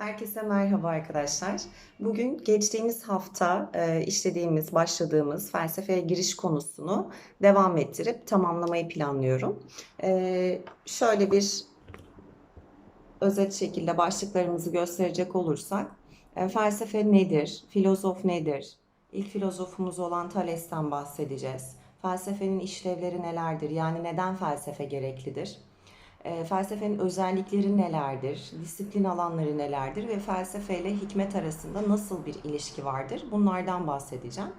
Herkese merhaba arkadaşlar. Bugün geçtiğimiz hafta e, işlediğimiz, başladığımız felsefeye giriş konusunu devam ettirip tamamlamayı planlıyorum. E, şöyle bir özet şekilde başlıklarımızı gösterecek olursak, e, felsefe nedir, filozof nedir? İlk filozofumuz olan Thales'ten bahsedeceğiz. Felsefenin işlevleri nelerdir? Yani neden felsefe gereklidir? E, felsefenin özellikleri nelerdir? Disiplin alanları nelerdir? Ve felsefe ile hikmet arasında nasıl bir ilişki vardır? Bunlardan bahsedeceğim.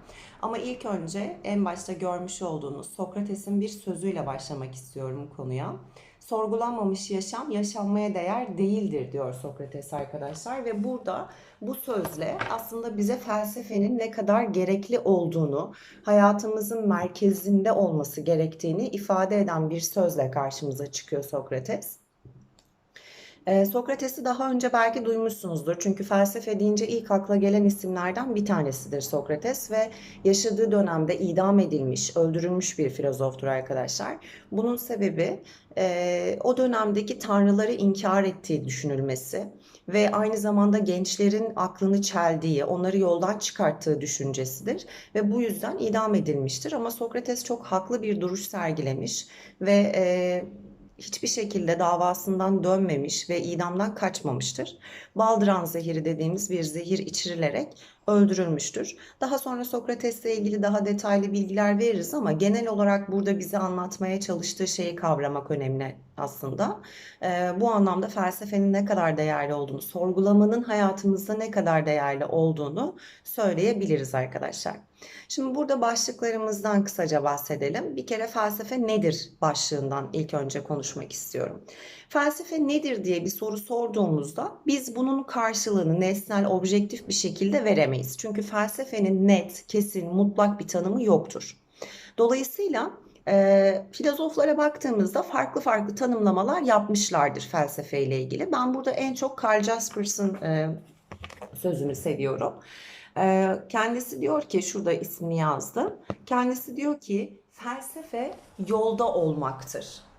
Ama ilk önce en başta görmüş olduğunuz Sokrates'in bir sözüyle başlamak istiyorum konuya. Sorgulanmamış yaşam yaşanmaya değer değildir diyor Sokrates arkadaşlar ve burada bu sözle aslında bize felsefenin ne kadar gerekli olduğunu, hayatımızın merkezinde olması gerektiğini ifade eden bir sözle karşımıza çıkıyor Sokrates. Ee, Sokrates'i daha önce belki duymuşsunuzdur. Çünkü felsefe deyince ilk akla gelen isimlerden bir tanesidir Sokrates ve yaşadığı dönemde idam edilmiş, öldürülmüş bir filozoftur arkadaşlar. Bunun sebebi e, o dönemdeki tanrıları inkar ettiği düşünülmesi ve aynı zamanda gençlerin aklını çeldiği, onları yoldan çıkarttığı düşüncesidir ve bu yüzden idam edilmiştir. Ama Sokrates çok haklı bir duruş sergilemiş ve e, hiçbir şekilde davasından dönmemiş ve idamdan kaçmamıştır. Baldıran zehiri dediğimiz bir zehir içirilerek öldürülmüştür. Daha sonra Sokrates'le ilgili daha detaylı bilgiler veririz ama genel olarak burada bize anlatmaya çalıştığı şeyi kavramak önemli aslında. Ee, bu anlamda felsefenin ne kadar değerli olduğunu, sorgulamanın hayatımızda ne kadar değerli olduğunu söyleyebiliriz arkadaşlar. Şimdi burada başlıklarımızdan kısaca bahsedelim. Bir kere felsefe nedir başlığından ilk önce konuşmak istiyorum. Felsefe nedir diye bir soru sorduğumuzda biz bunun karşılığını nesnel, objektif bir şekilde veremeyiz. Çünkü felsefenin net, kesin, mutlak bir tanımı yoktur. Dolayısıyla e, filozoflara baktığımızda farklı farklı tanımlamalar yapmışlardır felsefe ile ilgili. Ben burada en çok Karl Jaspers'ın e, sözünü seviyorum. E, kendisi diyor ki, şurada ismini yazdım. Kendisi diyor ki felsefe yolda olmaktır.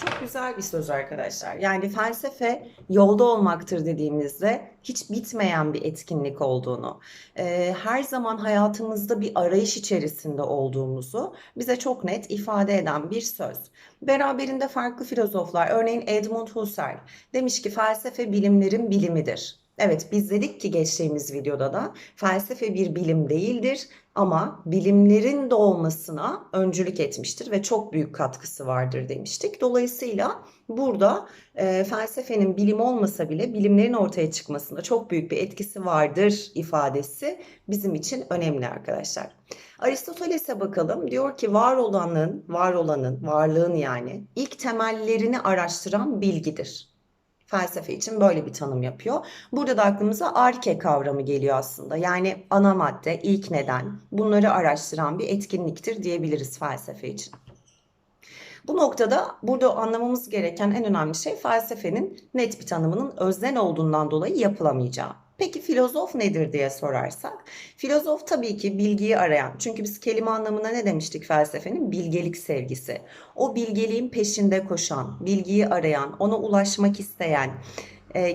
Çok güzel bir söz arkadaşlar. Yani felsefe yolda olmaktır dediğimizde hiç bitmeyen bir etkinlik olduğunu, e, her zaman hayatımızda bir arayış içerisinde olduğumuzu bize çok net ifade eden bir söz. Beraberinde farklı filozoflar, örneğin Edmund Husserl demiş ki felsefe bilimlerin bilimidir. Evet biz dedik ki geçtiğimiz videoda da felsefe bir bilim değildir ama bilimlerin doğmasına öncülük etmiştir ve çok büyük katkısı vardır demiştik. Dolayısıyla burada e, felsefenin bilim olmasa bile bilimlerin ortaya çıkmasında çok büyük bir etkisi vardır ifadesi bizim için önemli arkadaşlar. Aristoteles'e bakalım. Diyor ki var olanın, var olanın, varlığın yani ilk temellerini araştıran bilgidir felsefe için böyle bir tanım yapıyor. Burada da aklımıza arke kavramı geliyor aslında. Yani ana madde, ilk neden bunları araştıran bir etkinliktir diyebiliriz felsefe için. Bu noktada burada anlamamız gereken en önemli şey felsefenin net bir tanımının özden olduğundan dolayı yapılamayacağı. Peki filozof nedir diye sorarsak, filozof tabii ki bilgiyi arayan. Çünkü biz kelime anlamına ne demiştik felsefenin? Bilgelik sevgisi. O bilgeliğin peşinde koşan, bilgiyi arayan, ona ulaşmak isteyen,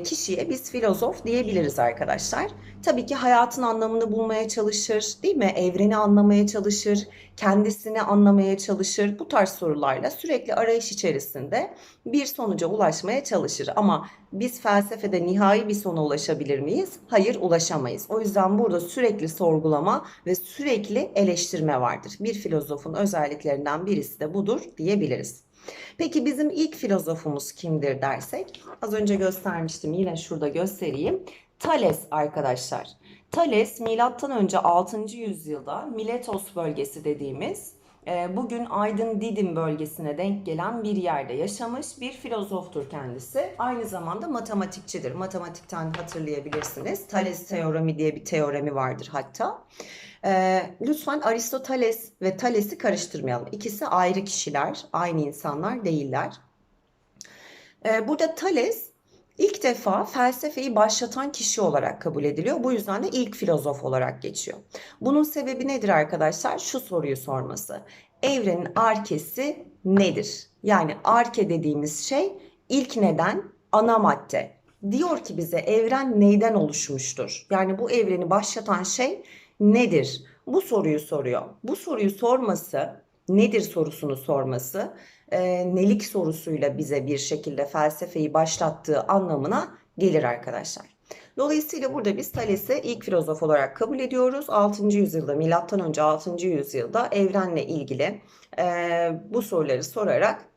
kişiye biz filozof diyebiliriz arkadaşlar. Tabii ki hayatın anlamını bulmaya çalışır, değil mi? Evreni anlamaya çalışır, kendisini anlamaya çalışır. Bu tarz sorularla sürekli arayış içerisinde bir sonuca ulaşmaya çalışır. Ama biz felsefede nihai bir sona ulaşabilir miyiz? Hayır, ulaşamayız. O yüzden burada sürekli sorgulama ve sürekli eleştirme vardır. Bir filozofun özelliklerinden birisi de budur diyebiliriz. Peki bizim ilk filozofumuz kimdir dersek az önce göstermiştim yine şurada göstereyim. Thales arkadaşlar. Thales milattan önce 6. yüzyılda Miletos bölgesi dediğimiz e, bugün Aydın Didim bölgesine denk gelen bir yerde yaşamış bir filozoftur kendisi. Aynı zamanda matematikçidir. Matematikten hatırlayabilirsiniz. Thales teoremi diye bir teoremi vardır hatta. E, lütfen Aristoteles ve Thales'i karıştırmayalım. İkisi ayrı kişiler, aynı insanlar değiller. E, burada Thales ilk defa felsefeyi başlatan kişi olarak kabul ediliyor. Bu yüzden de ilk filozof olarak geçiyor. Bunun sebebi nedir arkadaşlar? Şu soruyu sorması. Evrenin arkesi nedir? Yani arke dediğimiz şey ilk neden ana madde. Diyor ki bize evren neyden oluşmuştur? Yani bu evreni başlatan şey nedir? Bu soruyu soruyor. Bu soruyu sorması, nedir sorusunu sorması, e, nelik sorusuyla bize bir şekilde felsefeyi başlattığı anlamına gelir arkadaşlar. Dolayısıyla burada biz Thales'i ilk filozof olarak kabul ediyoruz. 6. yüzyılda, milattan önce 6. yüzyılda evrenle ilgili e, bu soruları sorarak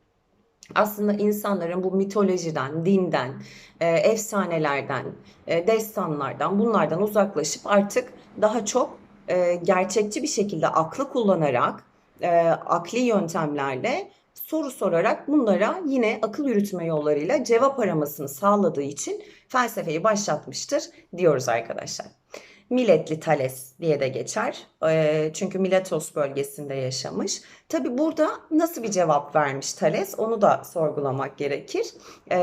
aslında insanların bu mitolojiden, dinden, e, efsanelerden, e, destanlardan, bunlardan uzaklaşıp artık daha çok e, gerçekçi bir şekilde aklı kullanarak, e, akli yöntemlerle soru sorarak bunlara yine akıl yürütme yollarıyla cevap aramasını sağladığı için felsefeyi başlatmıştır diyoruz arkadaşlar. Miletli Thales diye de geçer. E, çünkü Miletos bölgesinde yaşamış. Tabi burada nasıl bir cevap vermiş Thales onu da sorgulamak gerekir. E,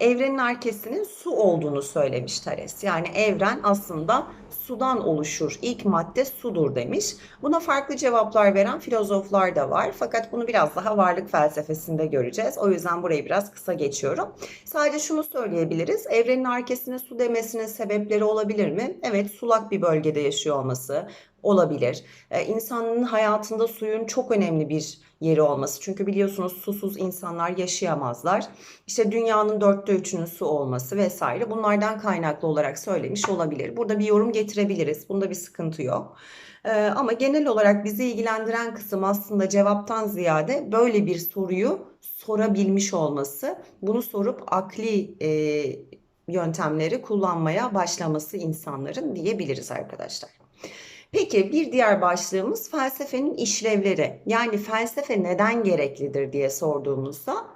evrenin arkesinin su olduğunu söylemiş Thales. Yani evren aslında sudan oluşur. İlk madde sudur demiş. Buna farklı cevaplar veren filozoflar da var. Fakat bunu biraz daha varlık felsefesinde göreceğiz. O yüzden burayı biraz kısa geçiyorum. Sadece şunu söyleyebiliriz. Evrenin arkesine su demesinin sebepleri olabilir mi? Evet sulak bir bölgede yaşıyor olması, olabilir. Ee, insanın hayatında suyun çok önemli bir yeri olması. Çünkü biliyorsunuz susuz insanlar yaşayamazlar. İşte dünyanın dörtte üçünün su olması vesaire bunlardan kaynaklı olarak söylemiş olabilir. Burada bir yorum getirebiliriz. Bunda bir sıkıntı yok. Ee, ama genel olarak bizi ilgilendiren kısım aslında cevaptan ziyade böyle bir soruyu sorabilmiş olması. Bunu sorup akli e, yöntemleri kullanmaya başlaması insanların diyebiliriz arkadaşlar. Peki bir diğer başlığımız felsefenin işlevleri. Yani felsefe neden gereklidir diye sorduğumuzda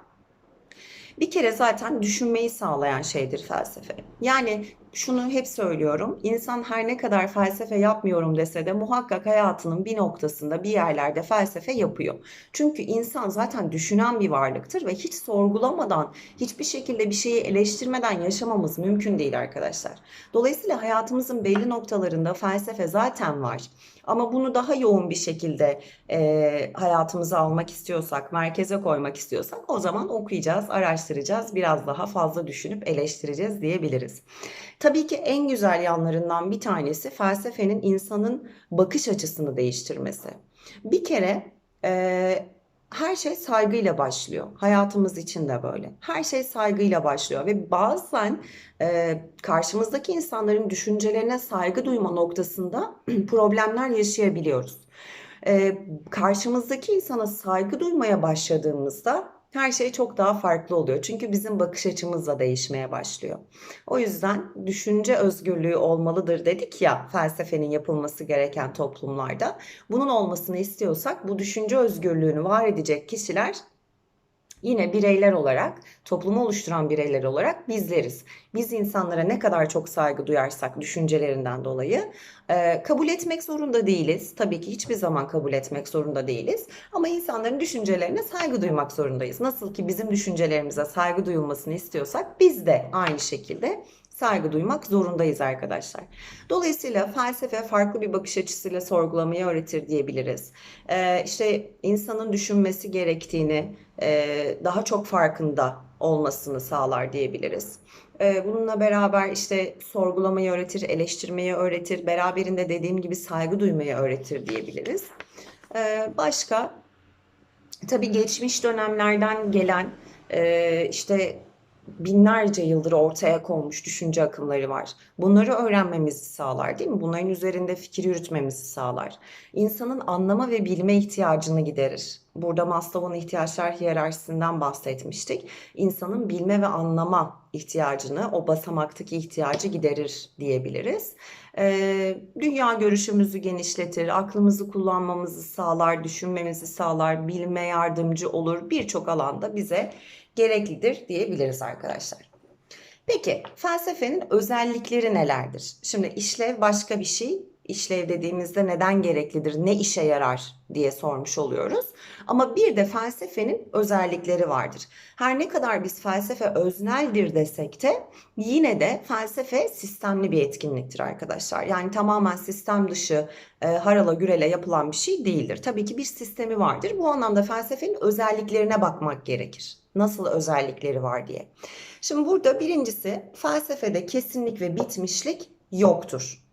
bir kere zaten düşünmeyi sağlayan şeydir felsefe. Yani şunu hep söylüyorum. İnsan her ne kadar felsefe yapmıyorum dese de muhakkak hayatının bir noktasında bir yerlerde felsefe yapıyor. Çünkü insan zaten düşünen bir varlıktır ve hiç sorgulamadan, hiçbir şekilde bir şeyi eleştirmeden yaşamamız mümkün değil arkadaşlar. Dolayısıyla hayatımızın belli noktalarında felsefe zaten var. Ama bunu daha yoğun bir şekilde e, hayatımıza almak istiyorsak, merkeze koymak istiyorsak o zaman okuyacağız, araştıracağız, biraz daha fazla düşünüp eleştireceğiz diyebiliriz. Tabii ki en güzel yanlarından bir tanesi felsefenin insanın bakış açısını değiştirmesi. Bir kere e, her şey saygıyla başlıyor. Hayatımız için de böyle. Her şey saygıyla başlıyor ve bazen e, karşımızdaki insanların düşüncelerine saygı duyma noktasında problemler yaşayabiliyoruz. E, karşımızdaki insana saygı duymaya başladığımızda her şey çok daha farklı oluyor. Çünkü bizim bakış açımız da değişmeye başlıyor. O yüzden düşünce özgürlüğü olmalıdır dedik ya felsefenin yapılması gereken toplumlarda. Bunun olmasını istiyorsak bu düşünce özgürlüğünü var edecek kişiler yine bireyler olarak, toplumu oluşturan bireyler olarak bizleriz. Biz insanlara ne kadar çok saygı duyarsak düşüncelerinden dolayı e, kabul etmek zorunda değiliz. Tabii ki hiçbir zaman kabul etmek zorunda değiliz. Ama insanların düşüncelerine saygı duymak zorundayız. Nasıl ki bizim düşüncelerimize saygı duyulmasını istiyorsak biz de aynı şekilde saygı duymak zorundayız arkadaşlar. Dolayısıyla felsefe farklı bir bakış açısıyla sorgulamayı öğretir diyebiliriz. Ee, işte insanın düşünmesi gerektiğini e, daha çok farkında olmasını sağlar diyebiliriz. Ee, bununla beraber işte sorgulamayı öğretir, eleştirmeyi öğretir, beraberinde dediğim gibi saygı duymayı öğretir diyebiliriz. Ee, başka tabii geçmiş dönemlerden gelen e, işte binlerce yıldır ortaya konmuş düşünce akımları var. Bunları öğrenmemizi sağlar değil mi? Bunların üzerinde fikir yürütmemizi sağlar. İnsanın anlama ve bilme ihtiyacını giderir. Burada Maslow'un ihtiyaçlar hiyerarşisinden bahsetmiştik. İnsanın bilme ve anlama ihtiyacını, o basamaktaki ihtiyacı giderir diyebiliriz. Ee, dünya görüşümüzü genişletir, aklımızı kullanmamızı sağlar, düşünmemizi sağlar, bilme yardımcı olur. Birçok alanda bize gereklidir diyebiliriz arkadaşlar. Peki felsefenin özellikleri nelerdir? Şimdi işlev başka bir şey. İşlev dediğimizde neden gereklidir, ne işe yarar diye sormuş oluyoruz. Ama bir de felsefenin özellikleri vardır. Her ne kadar biz felsefe özneldir desek de yine de felsefe sistemli bir etkinliktir arkadaşlar. Yani tamamen sistem dışı e, harala gürele yapılan bir şey değildir. Tabii ki bir sistemi vardır. Bu anlamda felsefenin özelliklerine bakmak gerekir nasıl özellikleri var diye. Şimdi burada birincisi felsefede kesinlik ve bitmişlik yoktur.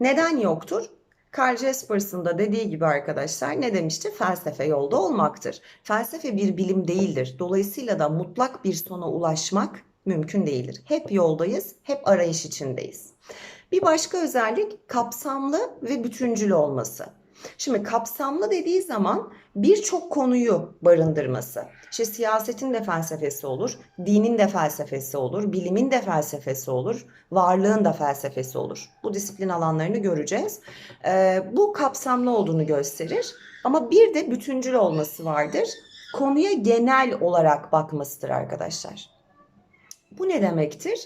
Neden yoktur? Karl Jaspers'ın da dediği gibi arkadaşlar ne demişti? Felsefe yolda olmaktır. Felsefe bir bilim değildir. Dolayısıyla da mutlak bir sona ulaşmak mümkün değildir. Hep yoldayız, hep arayış içindeyiz. Bir başka özellik kapsamlı ve bütüncül olması. Şimdi kapsamlı dediği zaman birçok konuyu barındırması. İşte siyasetin de felsefesi olur, dinin de felsefesi olur, bilimin de felsefesi olur, varlığın da felsefesi olur. Bu disiplin alanlarını göreceğiz. Ee, bu kapsamlı olduğunu gösterir. Ama bir de bütüncül olması vardır. Konuya genel olarak bakmasıdır arkadaşlar. Bu ne demektir?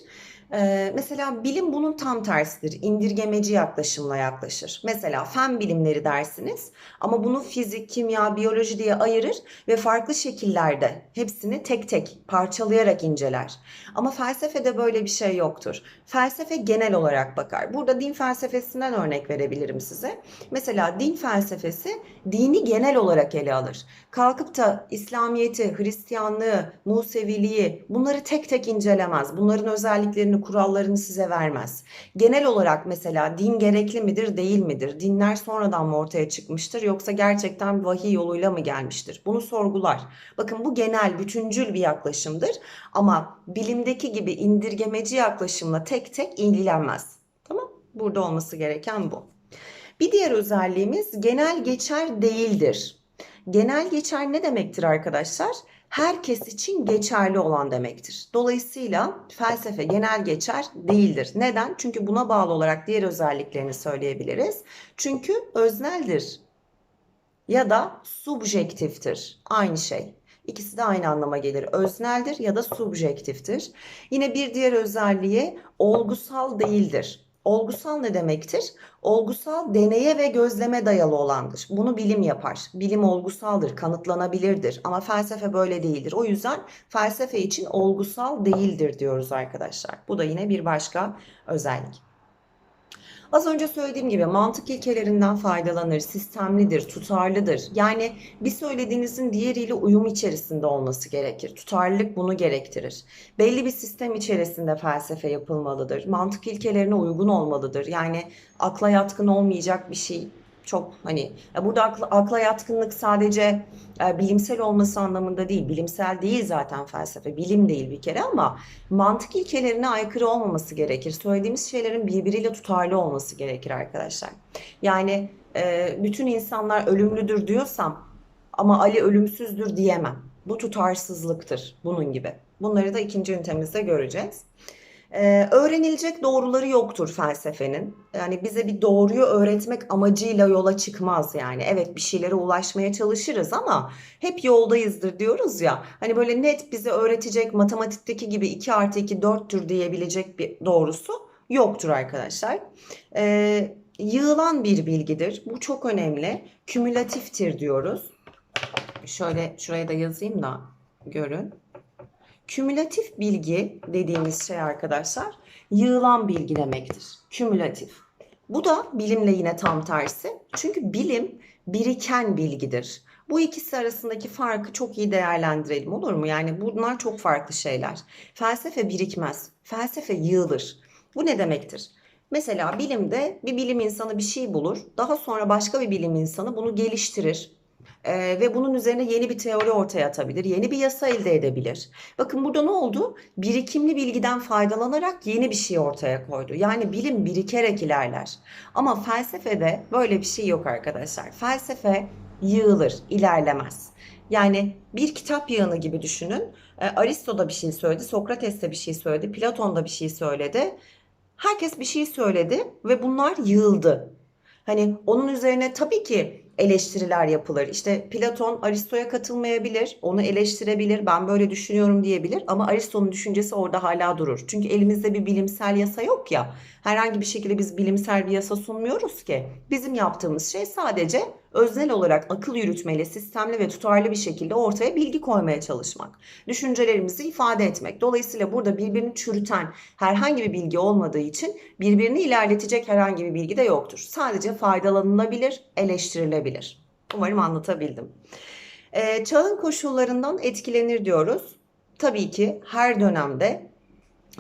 Ee, mesela bilim bunun tam tersidir. İndirgemeci yaklaşımla yaklaşır. Mesela fen bilimleri dersiniz ama bunu fizik, kimya, biyoloji diye ayırır ve farklı şekillerde hepsini tek tek parçalayarak inceler. Ama felsefede böyle bir şey yoktur. Felsefe genel olarak bakar. Burada din felsefesinden örnek verebilirim size. Mesela din felsefesi dini genel olarak ele alır. Kalkıp da İslamiyeti, Hristiyanlığı, Museviliği bunları tek tek incelemez. Bunların özelliklerini, kurallarını size vermez. Genel olarak mesela din gerekli midir, değil midir? Dinler sonradan mı ortaya çıkmıştır yoksa gerçekten vahiy yoluyla mı gelmiştir? Bunu sorgular. Bakın bu genel, bütüncül bir yaklaşımdır ama bilimdeki gibi indirgemeci yaklaşımla tek tek ilgilenmez. Tamam? Burada olması gereken bu. Bir diğer özelliğimiz genel geçer değildir. Genel geçer ne demektir arkadaşlar? Herkes için geçerli olan demektir. Dolayısıyla felsefe genel geçer değildir. Neden? Çünkü buna bağlı olarak diğer özelliklerini söyleyebiliriz. Çünkü özneldir ya da subjektiftir. Aynı şey. İkisi de aynı anlama gelir. Özneldir ya da subjektiftir. Yine bir diğer özelliği olgusal değildir. Olgusal ne demektir? Olgusal deneye ve gözleme dayalı olandır. Bunu bilim yapar. Bilim olgusaldır, kanıtlanabilirdir. Ama felsefe böyle değildir. O yüzden felsefe için olgusal değildir diyoruz arkadaşlar. Bu da yine bir başka özellik. Az önce söylediğim gibi mantık ilkelerinden faydalanır, sistemlidir, tutarlıdır. Yani bir söylediğinizin diğeriyle uyum içerisinde olması gerekir. Tutarlılık bunu gerektirir. Belli bir sistem içerisinde felsefe yapılmalıdır. Mantık ilkelerine uygun olmalıdır. Yani akla yatkın olmayacak bir şey çok hani burada akla, akla yatkınlık sadece e, bilimsel olması anlamında değil. Bilimsel değil zaten felsefe. Bilim değil bir kere ama mantık ilkelerine aykırı olmaması gerekir. Söylediğimiz şeylerin birbiriyle tutarlı olması gerekir arkadaşlar. Yani e, bütün insanlar ölümlüdür diyorsam ama Ali ölümsüzdür diyemem. Bu tutarsızlıktır bunun gibi. Bunları da ikinci ünitemizde göreceğiz. Ee, öğrenilecek doğruları yoktur felsefenin. Yani bize bir doğruyu öğretmek amacıyla yola çıkmaz yani. Evet bir şeylere ulaşmaya çalışırız ama hep yoldayızdır diyoruz ya. Hani böyle net bize öğretecek matematikteki gibi 2 artı 2 4'tür diyebilecek bir doğrusu yoktur arkadaşlar. Ee, yığılan bir bilgidir. Bu çok önemli. Kümülatiftir diyoruz. Şöyle şuraya da yazayım da görün. Kümülatif bilgi dediğimiz şey arkadaşlar yığılan bilgi demektir. Kümülatif. Bu da bilimle yine tam tersi. Çünkü bilim biriken bilgidir. Bu ikisi arasındaki farkı çok iyi değerlendirelim olur mu? Yani bunlar çok farklı şeyler. Felsefe birikmez. Felsefe yığılır. Bu ne demektir? Mesela bilimde bir bilim insanı bir şey bulur. Daha sonra başka bir bilim insanı bunu geliştirir e, ve bunun üzerine yeni bir teori ortaya atabilir, yeni bir yasa elde edebilir. Bakın burada ne oldu? Birikimli bilgiden faydalanarak yeni bir şey ortaya koydu. Yani bilim birikerek ilerler. Ama felsefede böyle bir şey yok arkadaşlar. Felsefe yığılır, ilerlemez. Yani bir kitap yığını gibi düşünün. E, Aristo da bir şey söyledi, Sokrates de bir şey söyledi, Platon da bir şey söyledi. Herkes bir şey söyledi ve bunlar yığıldı. Hani onun üzerine tabii ki eleştiriler yapılır. İşte Platon Aristo'ya katılmayabilir, onu eleştirebilir, ben böyle düşünüyorum diyebilir ama Aristo'nun düşüncesi orada hala durur. Çünkü elimizde bir bilimsel yasa yok ya. Herhangi bir şekilde biz bilimsel bir yasa sunmuyoruz ki. Bizim yaptığımız şey sadece öznel olarak akıl yürütmeli, sistemli ve tutarlı bir şekilde ortaya bilgi koymaya çalışmak. Düşüncelerimizi ifade etmek. Dolayısıyla burada birbirini çürüten herhangi bir bilgi olmadığı için birbirini ilerletecek herhangi bir bilgi de yoktur. Sadece faydalanılabilir, eleştirilebilir. Umarım anlatabildim. Ee, çağın koşullarından etkilenir diyoruz. Tabii ki her dönemde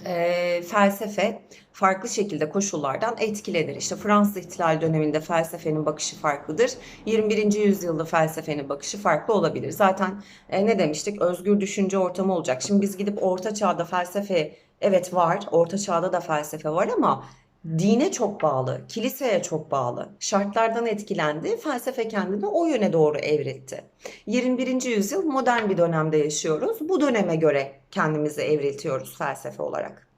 e, felsefe farklı şekilde koşullardan etkilenir. İşte Fransız İhtilal döneminde felsefenin bakışı farklıdır. 21. yüzyılda felsefenin bakışı farklı olabilir. Zaten e, ne demiştik? Özgür düşünce ortamı olacak. Şimdi biz gidip Orta Çağ'da felsefe evet var. Orta Çağ'da da felsefe var ama dine çok bağlı, kiliseye çok bağlı. Şartlardan etkilendi, felsefe kendini o yöne doğru evrildi. 21. yüzyıl modern bir dönemde yaşıyoruz. Bu döneme göre kendimizi evriltiyoruz felsefe olarak.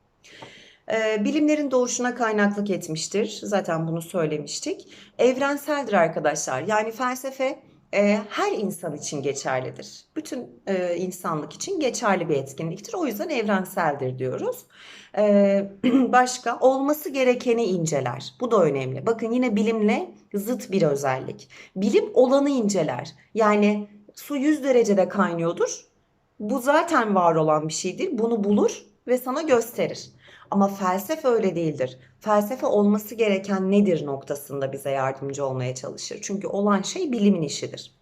Ee, bilimlerin doğuşuna kaynaklık etmiştir. Zaten bunu söylemiştik. Evrenseldir arkadaşlar. Yani felsefe e, her insan için geçerlidir. Bütün e, insanlık için geçerli bir etkinliktir. O yüzden evrenseldir diyoruz. E, başka olması gerekeni inceler. Bu da önemli. Bakın yine bilimle zıt bir özellik. Bilim olanı inceler. Yani su 100 derecede kaynıyordur. Bu zaten var olan bir şeydir. Bunu bulur ve sana gösterir. Ama felsefe öyle değildir. Felsefe olması gereken nedir noktasında bize yardımcı olmaya çalışır. Çünkü olan şey bilimin işidir.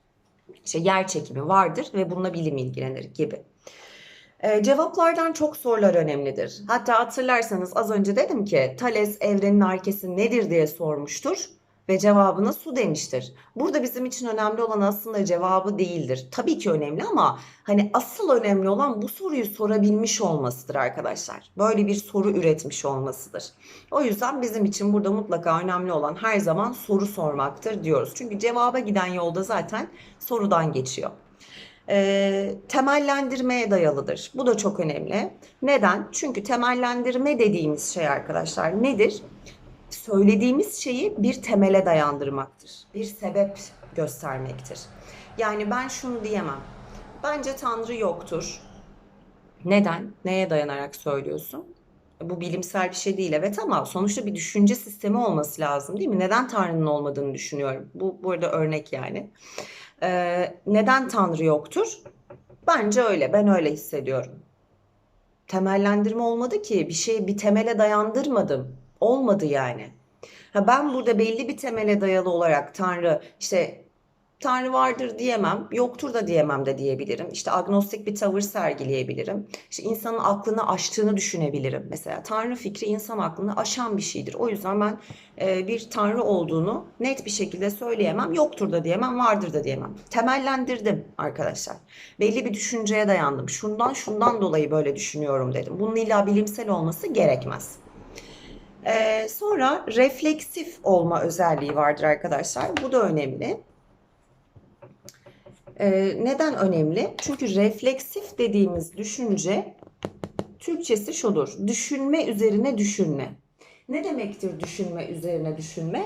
İşte yer çekimi vardır ve bununla bilim ilgilenir gibi. Ee, cevaplardan çok sorular önemlidir. Hatta hatırlarsanız az önce dedim ki Thales evrenin arkesi nedir diye sormuştur ve cevabına su demiştir. Burada bizim için önemli olan aslında cevabı değildir. Tabii ki önemli ama hani asıl önemli olan bu soruyu sorabilmiş olmasıdır arkadaşlar. Böyle bir soru üretmiş olmasıdır. O yüzden bizim için burada mutlaka önemli olan her zaman soru sormaktır diyoruz. Çünkü cevaba giden yolda zaten sorudan geçiyor. E, temellendirmeye dayalıdır. Bu da çok önemli. Neden? Çünkü temellendirme dediğimiz şey arkadaşlar nedir? Söylediğimiz şeyi bir temele dayandırmaktır. Bir sebep göstermektir. Yani ben şunu diyemem. Bence Tanrı yoktur. Neden? Neye dayanarak söylüyorsun? Bu bilimsel bir şey değil evet ama sonuçta bir düşünce sistemi olması lazım değil mi? Neden Tanrı'nın olmadığını düşünüyorum. Bu burada örnek yani. Ee, neden Tanrı yoktur? Bence öyle. Ben öyle hissediyorum. Temellendirme olmadı ki. Bir şeyi bir temele dayandırmadım olmadı yani. Ha ben burada belli bir temele dayalı olarak Tanrı işte Tanrı vardır diyemem, yoktur da diyemem de diyebilirim. İşte agnostik bir tavır sergileyebilirim. İşte insanın aklını aştığını düşünebilirim. Mesela Tanrı fikri insan aklını aşan bir şeydir. O yüzden ben e, bir Tanrı olduğunu net bir şekilde söyleyemem. Yoktur da diyemem, vardır da diyemem. Temellendirdim arkadaşlar. Belli bir düşünceye dayandım. Şundan şundan dolayı böyle düşünüyorum dedim. Bunun illa bilimsel olması gerekmez. Ee, sonra refleksif olma özelliği vardır arkadaşlar. Bu da önemli. Ee, neden önemli? Çünkü refleksif dediğimiz düşünce Türkçesi şudur. Düşünme üzerine düşünme. Ne demektir düşünme üzerine düşünme?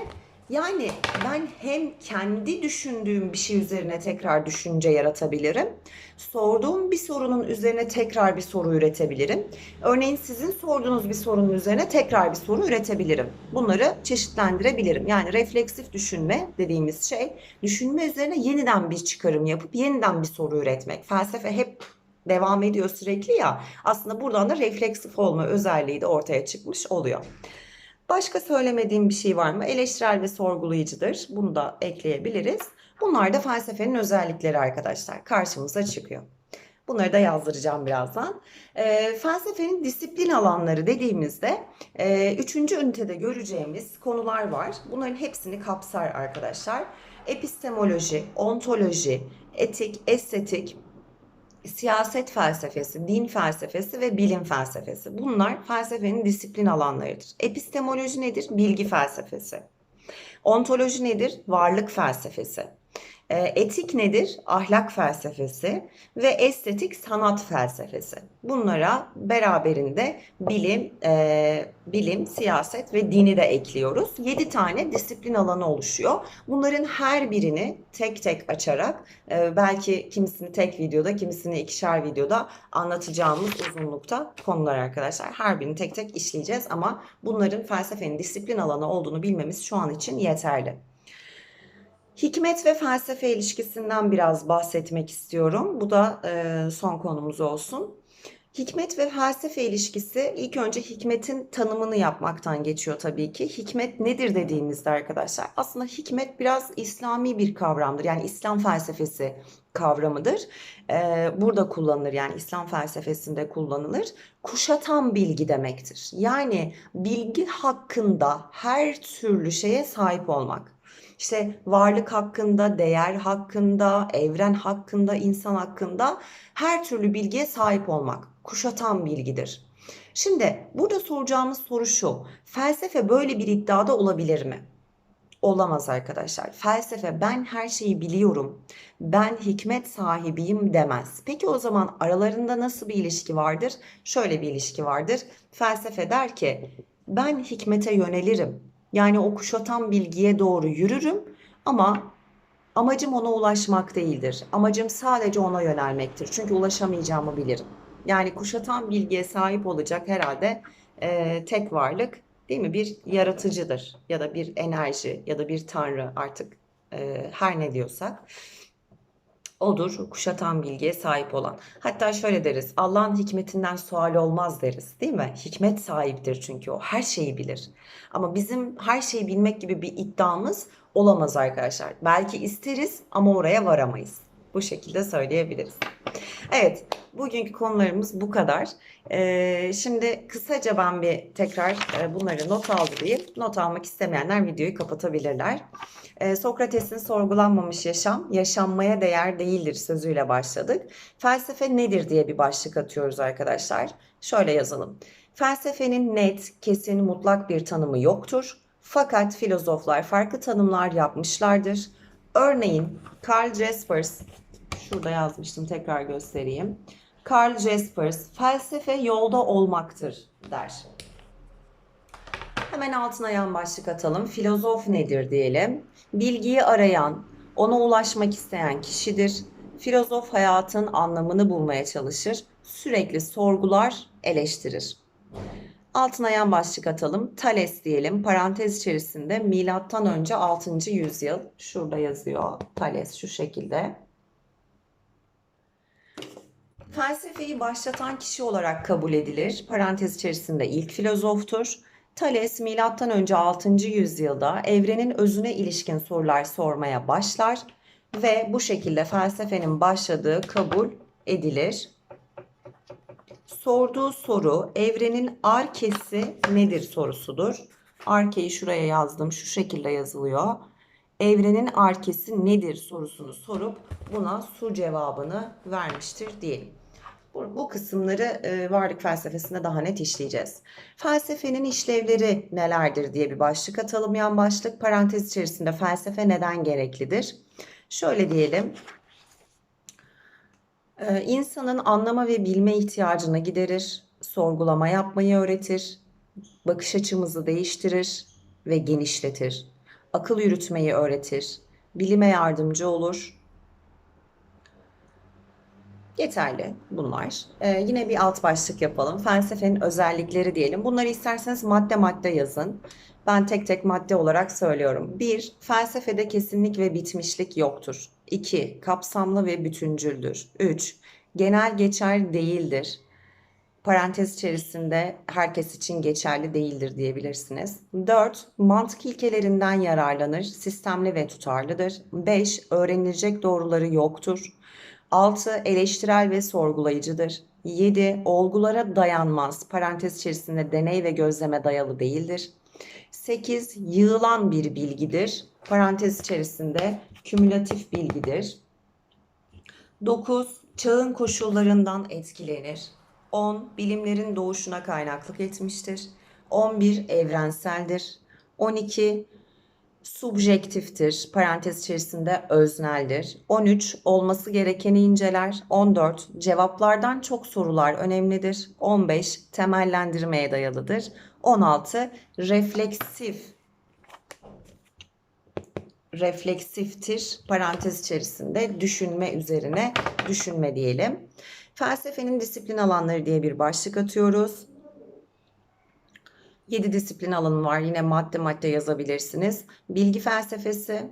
Yani ben hem kendi düşündüğüm bir şey üzerine tekrar düşünce yaratabilirim. Sorduğum bir sorunun üzerine tekrar bir soru üretebilirim. Örneğin sizin sorduğunuz bir sorunun üzerine tekrar bir soru üretebilirim. Bunları çeşitlendirebilirim. Yani refleksif düşünme dediğimiz şey düşünme üzerine yeniden bir çıkarım yapıp yeniden bir soru üretmek. Felsefe hep devam ediyor sürekli ya. Aslında buradan da refleksif olma özelliği de ortaya çıkmış oluyor. Başka söylemediğim bir şey var mı? Eleştirel ve sorgulayıcıdır. Bunu da ekleyebiliriz. Bunlar da felsefenin özellikleri arkadaşlar. Karşımıza çıkıyor. Bunları da yazdıracağım birazdan. E, felsefenin disiplin alanları dediğimizde e, üçüncü ünitede göreceğimiz konular var. Bunların hepsini kapsar arkadaşlar. Epistemoloji, ontoloji, etik, estetik, siyaset felsefesi, din felsefesi ve bilim felsefesi. Bunlar felsefenin disiplin alanlarıdır. Epistemoloji nedir? Bilgi felsefesi. Ontoloji nedir? Varlık felsefesi. Ee, etik nedir? Ahlak felsefesi ve estetik sanat felsefesi. Bunlara beraberinde bilim, e, bilim, siyaset ve dini de ekliyoruz. 7 tane disiplin alanı oluşuyor. Bunların her birini tek tek açarak e, belki kimisini tek videoda, kimisini ikişer videoda anlatacağımız uzunlukta konular arkadaşlar. Her birini tek tek işleyeceğiz ama bunların felsefenin disiplin alanı olduğunu bilmemiz şu an için yeterli. Hikmet ve felsefe ilişkisinden biraz bahsetmek istiyorum. Bu da e, son konumuz olsun. Hikmet ve felsefe ilişkisi ilk önce hikmetin tanımını yapmaktan geçiyor tabii ki. Hikmet nedir dediğimizde arkadaşlar aslında hikmet biraz İslami bir kavramdır. Yani İslam felsefesi kavramıdır. Ee, burada kullanılır yani İslam felsefesinde kullanılır. Kuşatan bilgi demektir. Yani bilgi hakkında her türlü şeye sahip olmak. İşte varlık hakkında, değer hakkında, evren hakkında, insan hakkında her türlü bilgiye sahip olmak kuşatan bilgidir. Şimdi burada soracağımız soru şu. Felsefe böyle bir iddiada olabilir mi? Olamaz arkadaşlar. Felsefe ben her şeyi biliyorum, ben hikmet sahibiyim demez. Peki o zaman aralarında nasıl bir ilişki vardır? Şöyle bir ilişki vardır. Felsefe der ki ben hikmete yönelirim. Yani o kuşatan bilgiye doğru yürürüm ama amacım ona ulaşmak değildir. Amacım sadece ona yönelmektir. Çünkü ulaşamayacağımı bilirim. Yani kuşatan bilgiye sahip olacak herhalde e, tek varlık değil mi? Bir yaratıcıdır ya da bir enerji ya da bir tanrı artık e, her ne diyorsak odur kuşatan bilgiye sahip olan. Hatta şöyle deriz Allah'ın hikmetinden sual olmaz deriz değil mi? Hikmet sahiptir çünkü o her şeyi bilir. Ama bizim her şeyi bilmek gibi bir iddiamız olamaz arkadaşlar. Belki isteriz ama oraya varamayız. Bu şekilde söyleyebiliriz. Evet, bugünkü konularımız bu kadar. Ee, şimdi kısaca ben bir tekrar e, bunları not aldı not almak istemeyenler videoyu kapatabilirler. Ee, Sokrates'in sorgulanmamış yaşam, yaşanmaya değer değildir sözüyle başladık. Felsefe nedir diye bir başlık atıyoruz arkadaşlar. Şöyle yazalım. Felsefenin net, kesin, mutlak bir tanımı yoktur. Fakat filozoflar farklı tanımlar yapmışlardır. Örneğin Karl Jaspers Şurada yazmıştım tekrar göstereyim. Karl Jaspers felsefe yolda olmaktır der. Hemen altına yan başlık atalım. Filozof nedir diyelim. Bilgiyi arayan, ona ulaşmak isteyen kişidir. Filozof hayatın anlamını bulmaya çalışır. Sürekli sorgular, eleştirir. Altına yan başlık atalım. Thales diyelim. Parantez içerisinde milattan önce 6. yüzyıl. Şurada yazıyor. Thales şu şekilde. Felsefeyi başlatan kişi olarak kabul edilir. Parantez içerisinde ilk filozoftur. Thales milattan önce 6. yüzyılda evrenin özüne ilişkin sorular sormaya başlar ve bu şekilde felsefenin başladığı kabul edilir. Sorduğu soru evrenin arkesi nedir sorusudur. Arkeyi şuraya yazdım. Şu şekilde yazılıyor. Evrenin arkesi nedir sorusunu sorup buna su cevabını vermiştir diyelim. Bu, bu kısımları e, varlık felsefesinde daha net işleyeceğiz. Felsefenin işlevleri nelerdir diye bir başlık atalım. Yan başlık parantez içerisinde felsefe neden gereklidir? Şöyle diyelim. Ee, insanın anlama ve bilme ihtiyacını giderir, sorgulama yapmayı öğretir, bakış açımızı değiştirir ve genişletir. Akıl yürütmeyi öğretir, bilime yardımcı olur, Yeterli bunlar. Ee, yine bir alt başlık yapalım. Felsefenin özellikleri diyelim. Bunları isterseniz madde madde yazın. Ben tek tek madde olarak söylüyorum. 1. Felsefede kesinlik ve bitmişlik yoktur. 2. Kapsamlı ve bütüncüldür. 3. Genel geçer değildir. Parantez içerisinde herkes için geçerli değildir diyebilirsiniz. 4. Mantık ilkelerinden yararlanır, sistemli ve tutarlıdır. 5. Öğrenilecek doğruları yoktur. 6. Eleştirel ve sorgulayıcıdır. 7. Olgulara dayanmaz. Parantez içerisinde deney ve gözleme dayalı değildir. 8. Yığılan bir bilgidir. Parantez içerisinde kümülatif bilgidir. 9. Çağın koşullarından etkilenir. 10. Bilimlerin doğuşuna kaynaklık etmiştir. 11. Evrenseldir. 12 subjektiftir, parantez içerisinde özneldir. 13 olması gerekeni inceler. 14 cevaplardan çok sorular önemlidir. 15 temellendirmeye dayalıdır. 16 refleksif refleksiftir. Parantez içerisinde düşünme üzerine düşünme diyelim. Felsefenin disiplin alanları diye bir başlık atıyoruz. 7 disiplin alanı var. Yine madde madde yazabilirsiniz. Bilgi felsefesi,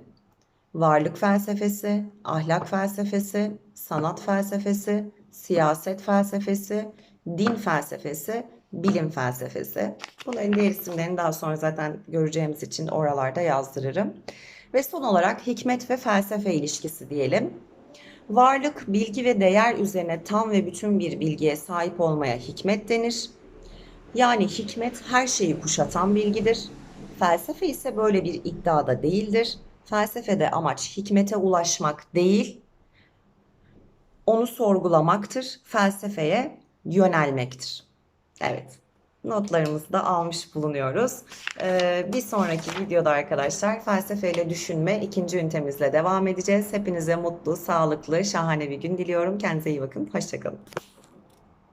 varlık felsefesi, ahlak felsefesi, sanat felsefesi, siyaset felsefesi, din felsefesi, bilim felsefesi. Bunların diğer isimlerini daha sonra zaten göreceğimiz için oralarda yazdırırım. Ve son olarak hikmet ve felsefe ilişkisi diyelim. Varlık, bilgi ve değer üzerine tam ve bütün bir bilgiye sahip olmaya hikmet denir. Yani hikmet her şeyi kuşatan bilgidir. Felsefe ise böyle bir iddiada değildir. Felsefede amaç hikmete ulaşmak değil, onu sorgulamaktır, felsefeye yönelmektir. Evet, notlarımızı da almış bulunuyoruz. Ee, bir sonraki videoda arkadaşlar felsefeyle düşünme ikinci ünitemizle devam edeceğiz. Hepinize mutlu, sağlıklı, şahane bir gün diliyorum. Kendinize iyi bakın. Hoşçakalın.